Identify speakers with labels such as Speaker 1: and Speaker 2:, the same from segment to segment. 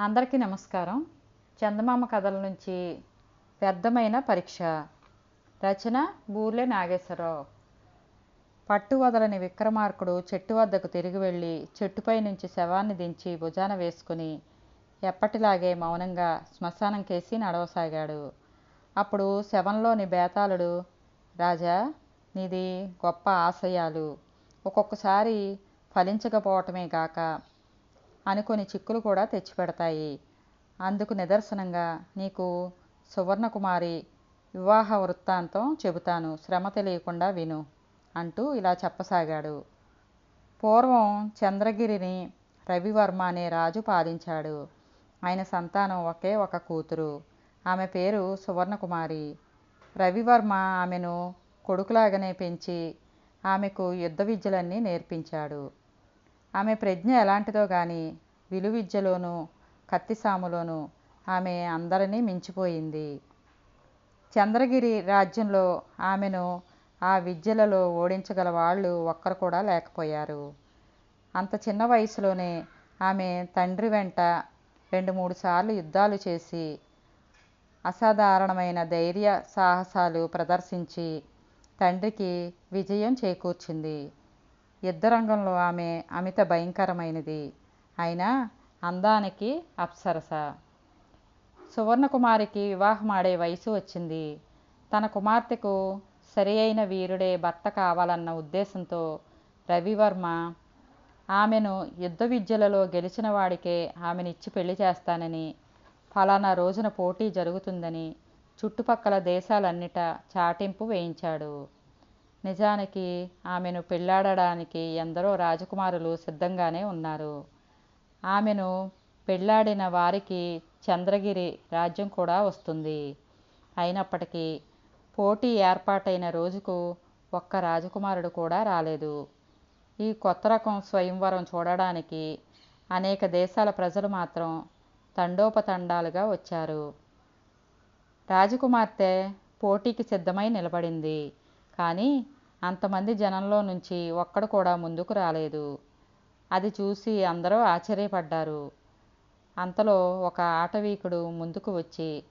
Speaker 1: అందరికీ నమస్కారం. చందమామ కథల నుంచి వ్యర్థమైన పరీక్ష. రచన బూర్లే నాగేశ్వరరావు. పట్టు వదలని విక్రమార్కుడు చెట్టు వద్దకు తిరిగి వెళ్ళి చెట్టుపై నుంచి శవాన్ని దించి భుజాన వేసుకుని ఎప్పటిలాగే మౌనంగా శ్మశానం కేసి నడవసాగాడు. అప్పుడు శవంలోని బేతాళుడు రాజా నీది గొప్ప ఆశయాలు. ఒక్కొక్కసారి ఫలించకపోవటమే గాక అనుకొని చిక్కులు కూడా తెచ్చిపెడతాయి. అందుకు నిదర్శనంగా నీకు సువర్ణకుమారి వివాహ వృత్తాంతం చెబుతాను. శ్రమ తెలియకుండా విను అంటూ ఇలా చెప్పసాగాడు. పూర్వం చంద్రగిరిని రవివర్మ అనే రాజు పాలించాడు. ఆయన సంతానం ఒకే ఒక కూతురు. ఆమె పేరు సువర్ణకుమారి. రవివర్మ ఆమెను కొడుకులాగానే పెంచి ఆమెకు యుద్ధ విద్యలన్నీ నేర్పించాడు. ఆమె ప్రజ్ఞ ఎలాంటిదో గాని విలువిద్యలోనూ కత్తిసాములోనూ ఆమె అందరినీ మించిపోయింది. చంద్రగిరి రాజ్యంలో ఆమెను ఆ విద్యలలో ఓడించగల వాళ్ళు ఒక్కరు కూడా లేకపోయారు. అంత చిన్న వయసులోనే ఆమె తండ్రి వెంట రెండు మూడు సార్లు యుద్ధాలు చేసి అసాధారణమైన ధైర్య సాహసాలు ప్రదర్శించి తండ్రికి విజయం చేకూర్చింది. యుద్ధరంగంలో ఆమె అమిత భయంకరమైనది. అయినా అందానికి అప్సరస. సువర్ణకుమారికి వివాహమాడే వయసు వచ్చింది. తన కుమార్తెకు సరి అయిన వీరుడే భర్త కావాలన్న ఉద్దేశంతో రవివర్మ ఆమెను యుద్ధ విద్యలలో గెలిచిన వాడికే ఆమెనిచ్చి పెళ్ళి చేస్తానని ఫలానా రోజున పోటీ జరుగుతుందని చుట్టుపక్కల దేశాలన్నిట చాటింపు వేయించాడు. నిజానికి ఆమెను పెళ్ళాడడానికి ఎందరో రాజకుమారులు సిద్ధంగానే ఉన్నారు. ఆమెను పెళ్ళాడిన వారికి చంద్రగిరి రాజ్యం కూడా వస్తుంది. అయినప్పటికీ పోటీ ఏర్పాటైన రోజుకు ఒక్క రాజకుమారుడు కూడా రాలేదు. ఈ కొత్త రకం స్వయంవరం చూడడానికి అనేక దేశాల ప్రజలు మాత్రం తండోపతండాలుగా వచ్చారు. రాజకుమార్తె పోటీకి సిద్ధమై నిలబడింది. కానీ అంతమంది జనంలో నుంచి ఒక్కడు కూడా ముందుకు రాలేదు. అది చూసి అందరూ ఆశ్చర్యపడ్డారు. అంతలో ఒక ఆటవీకుడు ముందుకు వచ్చి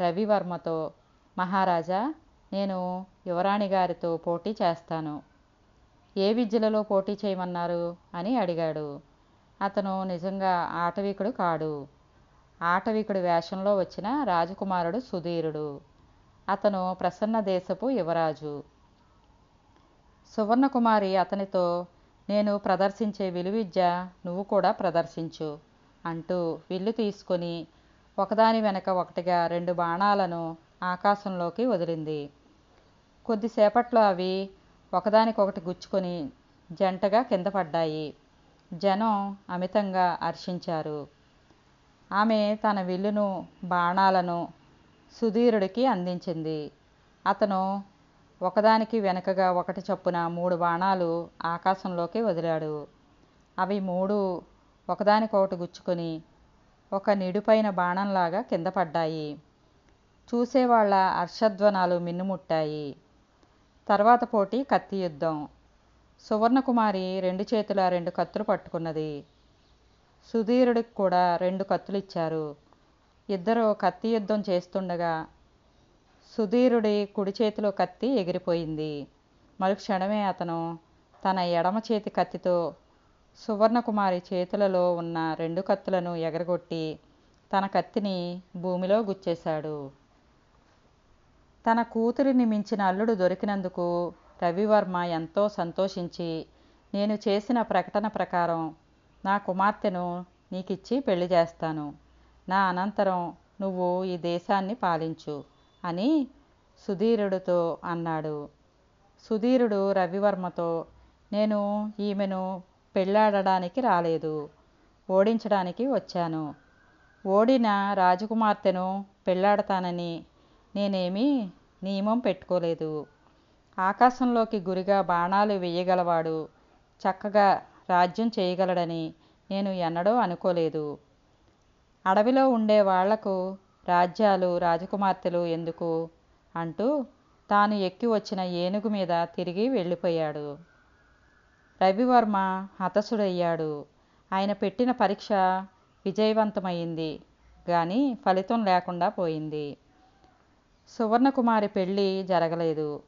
Speaker 1: రవివర్మతో మహారాజా నేను యువరాణి గారితో పోటీ చేస్తాను. ఏ విద్యలలో పోటీ చేయమన్నారు? అని అడిగాడు. అతను నిజంగా ఆటవీకుడు కాడు. ఆటవికుడి వేషంలో వచ్చిన రాజకుమారుడు సుధీరుడు. అతను ప్రసన్న దేశపు యువరాజు. సువర్ణకుమారి అతనితో నేను ప్రదర్శించే విలువిద్య నువ్వు కూడా ప్రదర్శించు అంటూ విల్లు తీసుకొని ఒకదాని వెనక ఒకటిగా రెండు బాణాలను ఆకాశంలోకి వదిలింది. కొద్దిసేపట్లో అవి ఒకదానికొకటి గుచ్చుకొని జంటగా కింద పడ్డాయి. జనం అమితంగా హర్షించారు. ఆమె తన విల్లును బాణాలను సుధీరుడికి అందించింది. అతను ఒకదానికి వెనకగా ఒకటి చొప్పున మూడు బాణాలు ఆకాశంలోకి వదిలాడు. అవి మూడు ఒకదానికొకటి గుచ్చుకొని ఒక నిడుపైన బాణంలాగా కింద పడ్డాయి. చూసేవాళ్ళ హర్షధ్వనాలు మిన్నుముట్టాయి. తర్వాత పోటీ కత్తి యుద్ధం. సువర్ణకుమారి రెండు చేతుల రెండు కత్తులు పట్టుకున్నది. సుధీరుడికి కూడా రెండు కత్తులు ఇచ్చారు ఇద్దరు కత్తి యుద్ధం చేస్తుండగా సుధీరుడి కుడి చేతిలో కత్తి ఎగిరిపోయింది. మరుక్షణమే అతను తన ఎడమ చేతి కత్తితో సువర్ణకుమారి చేతులలో ఉన్న రెండు కత్తులను ఎగరగొట్టి తన కత్తిని భూమిలో గుచ్చేశాడు. తన కూతురిని మించిన అల్లుడు దొరికినందుకు రవివర్మ ఎంతో సంతోషించి నేను చేసిన ప్రకటన ప్రకారం నా కుమార్తెను నీకిచ్చి పెళ్ళి చేస్తాను. నా అనంతరం నువ్వు ఈ దేశాన్ని పాలించు. అని సుధీరుడితో అన్నాడు. సుధీరుడు రవివర్మతో నేను ఈమెను పెళ్ళాడడానికి రాలేదు. ఓడించడానికి వచ్చాను. ఓడిన రాజకుమార్తెను పెళ్ళాడతానని నేనేమీ నియమం పెట్టుకోలేదు. ఆకాశంలోకి గురిగా బాణాలు వేయగలవాడు చక్కగా రాజ్యం చేయగలడని నేను ఎన్నడూ అనుకోలేదు. అడవిలో ఉండే వాళ్ళకు రాజ్యాలు రాజకుమార్తెలు ఎందుకు? అంటూ తాను ఎక్కి వచ్చిన ఏనుగు మీద తిరిగి వెళ్ళిపోయాడు. రవివర్మ హతసుడయ్యాడు. ఆయన పెట్టిన పరీక్ష విజయవంతమైంది. కానీ ఫలితం లేకుండా పోయింది. సువర్ణకుమారి పెళ్ళి జరగలేదు.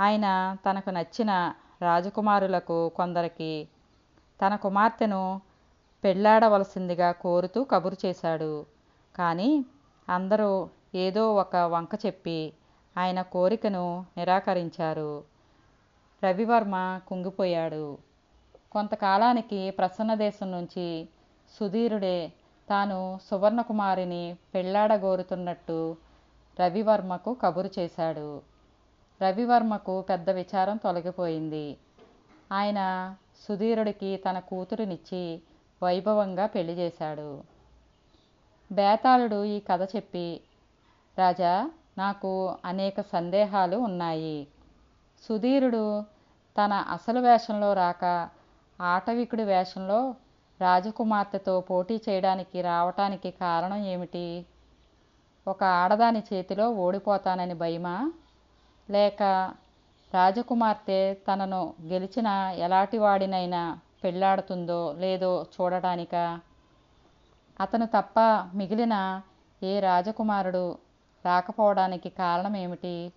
Speaker 1: ఆయన తనకు నచ్చిన రాజకుమారులకు కొందరికి తన కుమార్తెను పెళ్ళాడవలసిందిగా కోరుతూ కబురు చేశాడు. కానీ అందరూ ఏదో ఒక వంక చెప్పి ఆయన కోరికను నిరాకరించారు. రవివర్మ కుంగిపోయాడు. కొంతకాలానికి ప్రసన్నదేశం నుంచి సుధీరుడే తాను సువర్ణకుమారిని పెళ్ళాడగోరుతున్నట్టు రవివర్మకు కబురు చేశాడు. రవివర్మకు పెద్ద విచారం తొలగిపోయింది. ఆయన సుధీరుడికి తన కూతురునిచ్చి వైభవంగా పెళ్ళి చేశాడు. బేతాళుడు ఈ కథ చెప్పి రాజా నాకు అనేక సందేహాలు ఉన్నాయి. సుధీరుడు తన అసలు వేషంలో రాక ఆటవికుడి వేషంలో రాజకుమార్తెతో పోటీ చేయడానికి రావటానికి కారణం ఏమిటి? ఒక ఆడదాని చేతిలో ఓడిపోతానని భయమా? లేక రాజకుమార్తె తనను గెలిచిన ఎలాంటి వాడినైనా పెళ్ళాడుతుందో లేదో చూడటానికా? అతను తప్ప మిగిలిన ఏ రాజకుమారుడు రాకపోవడానికి కారణం ఏమిటి?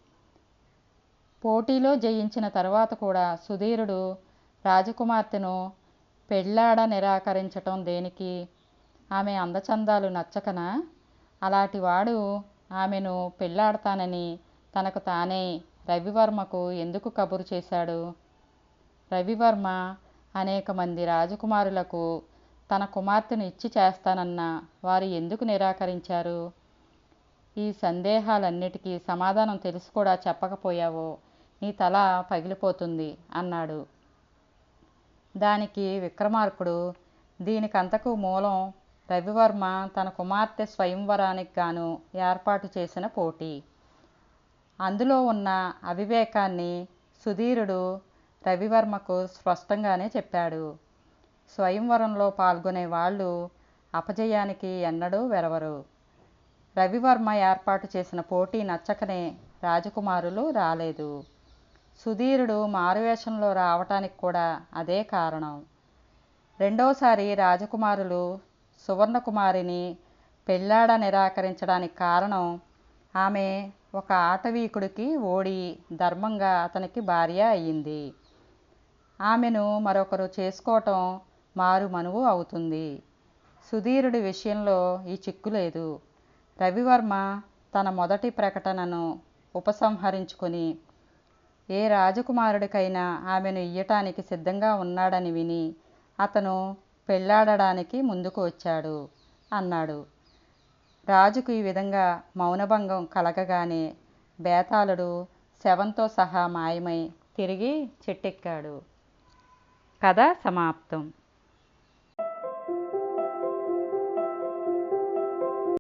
Speaker 1: పోటీలో జయించిన తరువాత కూడా సుధీరుడు రాజకుమార్తెను పెళ్ళాడ నిరాకరించటం దేనికి? ఆమె అందచందాలు నచ్చకనా? అలాంటి వాడు ఆమెను పెళ్ళాడతానని తనకు తానే రవివర్మకు ఎందుకు కబురు చేశాడు? రవివర్మ అనేక మంది రాజకుమారులకు తన కుమార్తెను ఇచ్చి చేస్తానన్న వారు ఎందుకు నిరాకరించారు? ఈ సందేహాలన్నిటికీ సమాధానం తెలిసి కూడా చెప్పకపోయావో నీ తల పగిలిపోతుంది అన్నాడు. దానికి విక్రమార్కుడు దీనికంతకు మూలం రవివర్మ తన కుమార్తె స్వయంవరానికి గాను ఏర్పాటు చేసిన పోటీ. అందులో ఉన్న అవివేకాన్ని సుధీరుడు రవివర్మకు స్పష్టంగానే చెప్పాడు. స్వయంవరంలో పాల్గొనే వాళ్ళు అపజయానికి ఎన్నడూ వెరవరు రవివర్మ ఏర్పాటు చేసిన పోటీ నచ్చకనే రాజకుమారులు రాలేదు. సుధీరుడు మారువేషంలో రావటానికి కూడా అదే కారణం. రెండోసారి రాజకుమారులు సువర్ణకుమారిని పెళ్ళాడ నిరాకరించడానికి కారణం ఆమె ఒక ఆటవీకుడికి ఓడి ధర్మంగా అతనికి భార్య అయ్యింది. ఆమెను మరొకరు చేసుకోవటం మారు మనువు అవుతుంది. సుధీరుడి విషయంలో ఈ చిక్కు లేదు. రవివర్మ తన మొదటి ప్రకటనను ఉపసంహరించుకొని ఏ రాజకుమారుడికైనా ఆమెను ఇయ్యటానికి సిద్ధంగా ఉన్నాడని విని అతను పెళ్ళాడడానికి ముందుకు వచ్చాడు అన్నాడు. రాజుకు ఈ విధంగా మౌనభంగం కలగగానే బేతాళుడు శవంతో సహా మాయమై తిరిగి చెట్టెక్కాడు. కథ సమాప్తం.